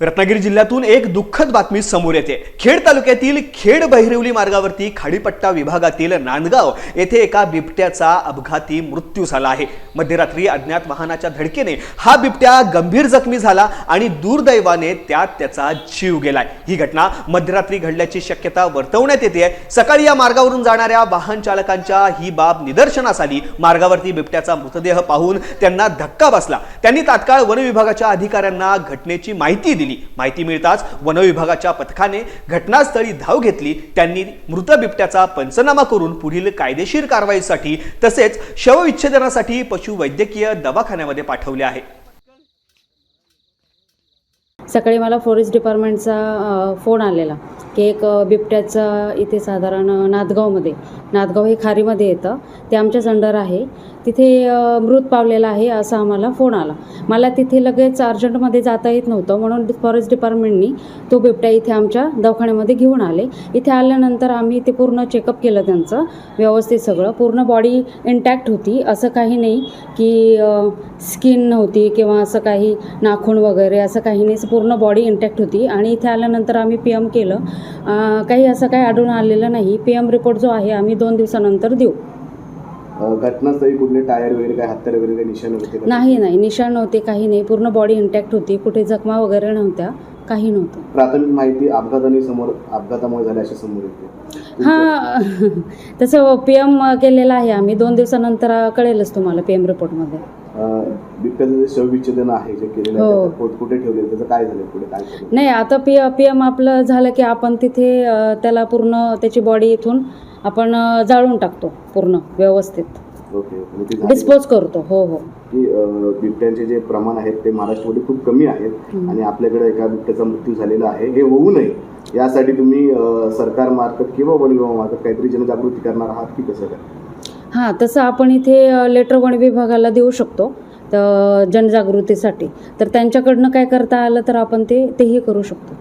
रत्नागिरी जिल्ह्यातून एक दुःखद बातमी समोर येते. खेड तालुक्यातील खेड बहिरवली मार्गावरती खाडीपट्टा विभागातील नांदगाव येथे एका बिबट्याचा अपघाती मृत्यू झाला आहे. मध्यरात्री अज्ञात वाहनाच्या धडकेने हा बिबट्या गंभीर जखमी झाला आणि दुर्दैवाने त्यात त्याचा जीव गेलाय. ही घटना मध्यरात्री घडल्याची शक्यता वर्तवण्यात येते. सकाळी या मार्गावरून जाणाऱ्या वाहन चालकांच्या ही बाब निदर्शनास आली. मार्गावरती बिबट्याचा मृतदेह पाहून त्यांना धक्का बसला. त्यांनी तात्काळ वन विभागाच्या अधिकाऱ्यांना घटनेची माहिती दिली. माहिती मिळताच वन विभागाच्या पथकाने घटनास्थळी धाव घेतली. त्यांनी मृत बिबट्याचा पंचनामा करून पुढील कायदेशीर कारवाईसाठी तसेच शवविच्छेदनासाठी पशुवैद्यकीय दवाखान्यामध्ये पाठवले आहे. सकाळी मला फॉरेस्ट डिपार्टमेंटचा फोन आलेला. की एक बिबट्याचं इथे साधारण नादगावमध्ये नादगाव हे खारीमध्ये येतं. ते आमच्याच अंडर आहे. तिथे मृत पावलेला आहे असा आम्हाला फोन आला. मला तिथे लगेच अर्जंटमध्ये जाता येत नव्हतं. म्हणून फॉरेस्ट डिपार्टमेंटनी तो बिबट्या इथे आमच्या दवाखान्यामध्ये घेऊन आले. इथे आल्यानंतर आम्ही ते पूर्ण चेकअप केलं त्यांचं. व्यवस्थित सगळं. पूर्ण बॉडी इंटॅक्ट होती. असं काही नाही की स्किन नव्हती किंवा असं काही नाखून वगैरे असं काही नाही. असं पूर्ण बॉडी इंटॅक्ट होती. आणि इथे आल्यानंतर आम्ही पी एम केलं. काही असं काही आढळून आलेलं नाही. पी एम रिपोर्ट जो आहे आम्ही दोन दिवसानंतर देऊ. घटनास्थळी कुठले टायर वगैरे काय हत्यार वगैरे काही निशाण होते? नाही नाही. निशाण नव्हते काही नाही. पूर्ण बॉडी इंटॅक्ट होती. कुठे जखमा वगैरे नव्हत्या. काही नव्हतं. प्राथमिक माहिती अपघाताने समोर अपघातामुळे झाल्या अशा समोर येते. हां. तसं पी एम केलेलं आहे. आम्ही दोन दिवसानंतर कळेलच तुम्हाला पी एम रिपोर्टमध्ये बिबट्याचं जे शवविच्छेदन आहे जे केलेलं आहे हो. त्याचं कुठे ठेवले त्याचं काय झालं पुढे काय झालं नाही आता पी पी एम आपलं झालं की आपण तिथे अ, त्याला पूर्ण त्याची बॉडी इथून आपण अ, जाळून टाकतो पूर्ण व्यवस्थित ओके ओके. मग ते झाले. डिस्पोज करतो हो हो की अ, बिबट्यांचे जे प्रमाण आहेत ते महाराष्ट्रामध्ये खूप कमी आहेत आणि आपल्याकडे एका बिबट्याचा मृत्यू झालेला आहे हे होऊ नये यासाठी तुम्ही अ, सरकारमार्फत किंवा वन विभागामार्फत काहीतरी जनजागृती करणार आहात की कसं काय हां तसं आपण इथे लेटर वन विभागाला देऊ शकतो तर जनजागृतीसाठी. तर त्यांच्याकडनं काय करता आलं तर आपण ते तेही करू शकतो.